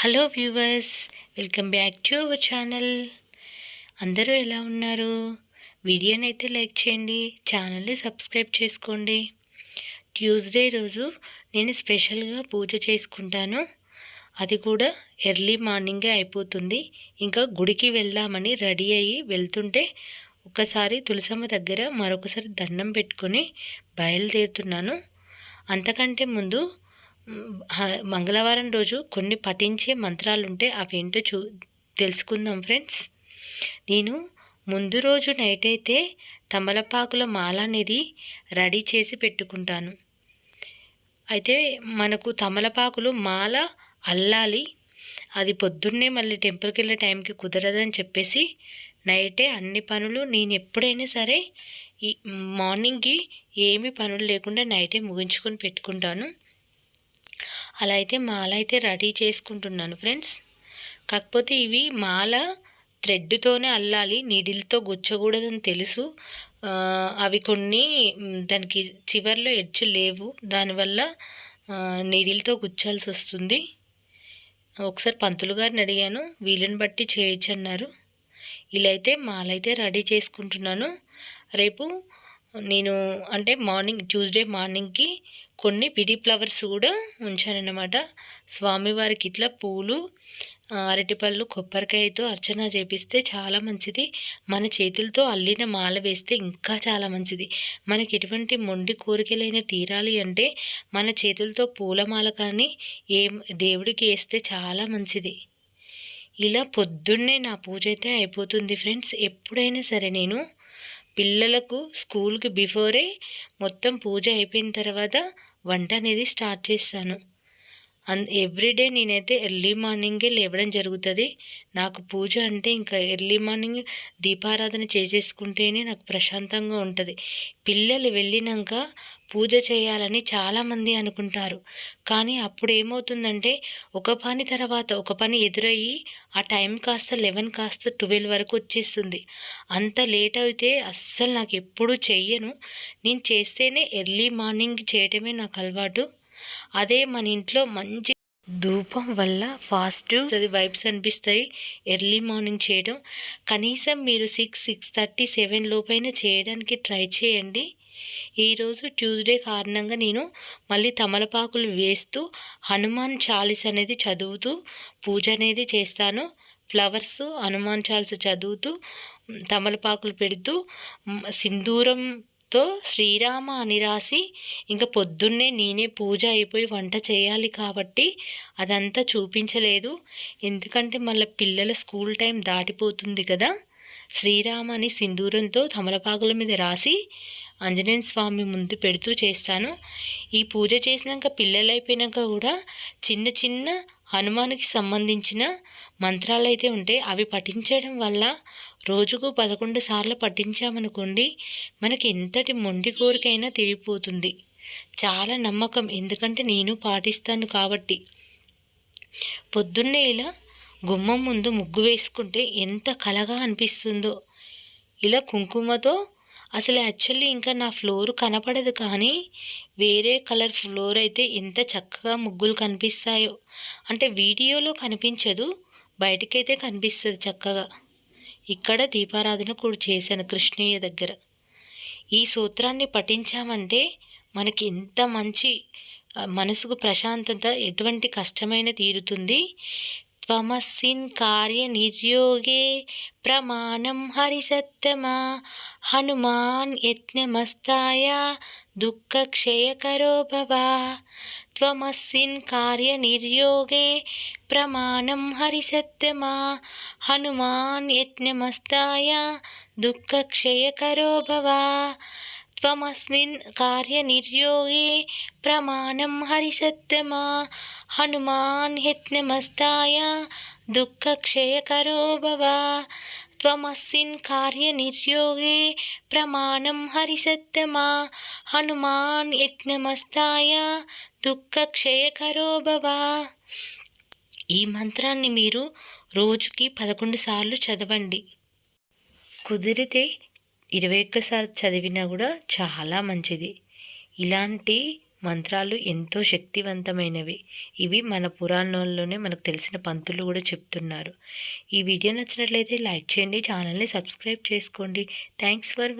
Hello viewers welcome back to our channel. అందరూ ఎలా ఉన్నారు? వీడియోని అయితే లైక్ చేయండి ఛానల్ని సబ్స్క్రైబ్ చేసుకోండి. ట్యూస్డే రోజు నేను స్పెషల్గా పూజ చేసుకుంటాను. అది కూడా ఎర్లీ మార్నింగే అయిపోతుంది. ఇంకా గుడికి వెళ్దామని రెడీ అయ్యి వెళ్తుంటే ఒకసారి తులసమ్మ దగ్గర మరొకసారి దండం పెట్టుకొని బయలుదేరుతున్నాను. అంతకంటే ముందు మంగళవారం రోజు కొన్ని పఠించే మంత్రాలు ఉంటే అవేంటో చూ తెలుసుకుందాం ఫ్రెండ్స్. నేను ముందు రోజు నైట్ అయితే తమలపాకుల మాల అనేది రెడీ చేసి పెట్టుకుంటాను. అయితే మనకు తమలపాకులు మాల అల్లాలి. అది పొద్దున్నే మళ్ళీ టెంపుల్కి వెళ్ళే టైంకి కుదరదని చెప్పేసి నైటే అన్ని పనులు నేను ఎప్పుడైనా సరే ఈ మార్నింగ్కి ఏమి పనులు లేకుండా నైటే ముగించుకొని పెట్టుకుంటాను. అలా అయితే మాల అయితే రెడీ చేసుకుంటున్నాను ఫ్రెండ్స్. కాకపోతే ఇవి మాల థ్రెడ్తోనే అల్లాలి నీడిల్తో గుచ్చకూడదని తెలుసు. అవి కొన్ని దానికి చివర్లో ఎడ్జ్ లేవు. దానివల్ల నీడిల్తో గుచ్చాల్సి వస్తుంది ఒకసారి పంతులు గారిని అడిగాను వీలుని బట్టి చేయొచ్చు అన్నారు ఇలా అయితే మాలైతే రెడీ చేసుకుంటున్నాను. రేపు నేను అంటే మార్నింగ్ ట్యూస్డే మార్నింగ్కి కొన్ని విడి ఫ్లవర్స్ కూడా ఉంచానన్నమాట. స్వామివారికి ఇట్లా పూలు అరటిపళ్ళు కొబ్బరికాయతో అర్చన చేపిస్తే చాలా మంచిది. మన చేతులతో అల్లిన మాల వేస్తే ఇంకా చాలా మంచిది. మనకి ఎటువంటి మొండి కోరికలైనా తీరాలి అంటే మన చేతులతో పూలమాల కానీ ఏం దేవుడికి వేస్తే చాలా మంచిది. ఇలా పొద్దున్నే నా పూజ అయితే అయిపోతుంది ఫ్రెండ్స్. ఎప్పుడైనా సరే నేను పిల్లలకు స్కూల్కి బిఫోరే మొత్తం పూజ అయిపోయిన తర్వాత వంట అనేది స్టార్ట్ చేస్తాను. అన్ ఎవ్రీడే నేనైతే ఎర్లీ మార్నింగే లేవడం జరుగుతుంది. నాకు పూజ అంటే ఇంకా ఎర్లీ మార్నింగ్ దీపారాధన చేసేసుకుంటేనే నాకు ప్రశాంతంగా ఉంటుంది. పిల్లలు వెళ్ళినాక పూజ చేయాలని చాలామంది అనుకుంటారు. కానీ అప్పుడు ఏమవుతుందంటే ఒక పని తర్వాత ఒక పని ఎదురయ్యి ఆ టైం కాస్త లెవెన్ కాస్త ట్వెల్వ్ వరకు వచ్చేస్తుంది. అంత లేట్ అయితే అస్సలు నాకు ఎప్పుడూ చెయ్యను. నేను చేస్తేనే ఎర్లీ మార్నింగ్ చేయటమే నాకు అలవాటు. అదే మన ఇంట్లో మంచి ధూపం వల్ల ఫాస్ట్ అది వైబ్స్ అనిపిస్తాయి. ఎర్లీ మార్నింగ్ చేయడం. కనీసం మీరు సిక్స్ సిక్స్ థర్టీ సెవెన్ లోపైన చేయడానికి ట్రై చేయండి. ఈరోజు ట్యూస్డే కారణంగా నేను మళ్ళీ తమలపాకులు వేస్తూ హనుమాన్ చాలీస్ అనేది చదువుతూ పూజ అనేది చేస్తాను. ఫ్లవర్స్ హనుమాన్ చాలీస్ చదువుతూ తమలపాకులు పెడుతూ సింధూరం సింధూరంతో శ్రీరామ అని రాసి ఇంకా పొద్దున్నే నేనే పూజ అయిపోయి వంట చేయాలి కాబట్టి అదంతా చూపించలేదు. ఎందుకంటే మళ్ళీ పిల్లల స్కూల్ టైం దాటిపోతుంది కదా. శ్రీరామ అని సింధూరంతో తమలపాకుల మీద రాసి ఆంజనేయ స్వామి ముందు పెడుతూ చేస్తాను. ఈ పూజ చేసినాక పిల్లలు అయిపోయినాక కూడా చిన్న చిన్న హనుమానికి సంబంధించిన మంత్రాలు అయితే ఉంటాయి అవి పఠించడం వల్ల రోజుకు పదకొండు సార్లు పఠించామనుకోండి మనకి ఎంతటి మొండి కోరికైనా తిరిగిపోతుంది చాలా నమ్మకం. ఎందుకంటే నేను పాటిస్తాను కాబట్టి. పొద్దున్నే ఇలా గుమ్మం ముందు ముగ్గు వేసుకుంటే ఎంత కలగా అనిపిస్తుందో. ఇలా కుంకుమతో అసలు యాక్చువల్లీ ఇంకా నా ఫ్లోర్ కనపడదు కానీ వేరే కలర్ ఫ్లోర్ అయితే ఎంత చక్కగా ముగ్గులు కనిపిస్తాయో. అంటే వీడియోలో కనిపించదు బయటకైతే కనిపిస్తుంది చక్కగా. ఇక్కడ దీపారాధన కూడా చేశాను కృష్ణయ్య దగ్గర. ఈ సూత్రాన్ని పఠించామంటే మనకి ఎంత మంచి మనసుకు ప్రశాంతత ఎటువంటి కష్టమైన తీరుతుంది. త్వమస్సిన్ కార్య నిర్యోగే ప్రమాణం హరిసత్తమా హనుమాన్ యజ్ఞమస్తాయ దుఃఖక్షయకరో భవ త్వమస్సిన్ కార్య నిర్యోగే ప్రమాణం హరిసత్తమా హనుమాన్ యజ్ఞమస్తాయ దుఃఖక్షయకరో భవ त्वमस्मिन् कार्यनिर्योगे प्रमाणं हरिसत्यमा हनुमान् यत्नमस्ताय दुःखक्षयकरो भव त्वमस्मिन् कार्यनिर्योगे प्रमाणं हरिसत्यमा हनुमान् यत्नमस्ताय దుఃఖక్షయకరో భవ ఈ మంత్రాన్ని మీరు రోజుకి పదకొండు సార్లు చదవండి కుదిరితే ఇరవై ఒక్కసారి చదివినా కూడా చాలా మంచిది. ఇలాంటి మంత్రాలు ఎంతో శక్తివంతమైనవి. ఇవి మన పురాణంలోనే మనకు తెలిసిన పంతులు కూడా చెప్తున్నారు. ఈ వీడియో నచ్చినట్లయితే లైక్ చేయండి ఛానల్ని సబ్స్క్రైబ్ చేసుకోండి. Thanks for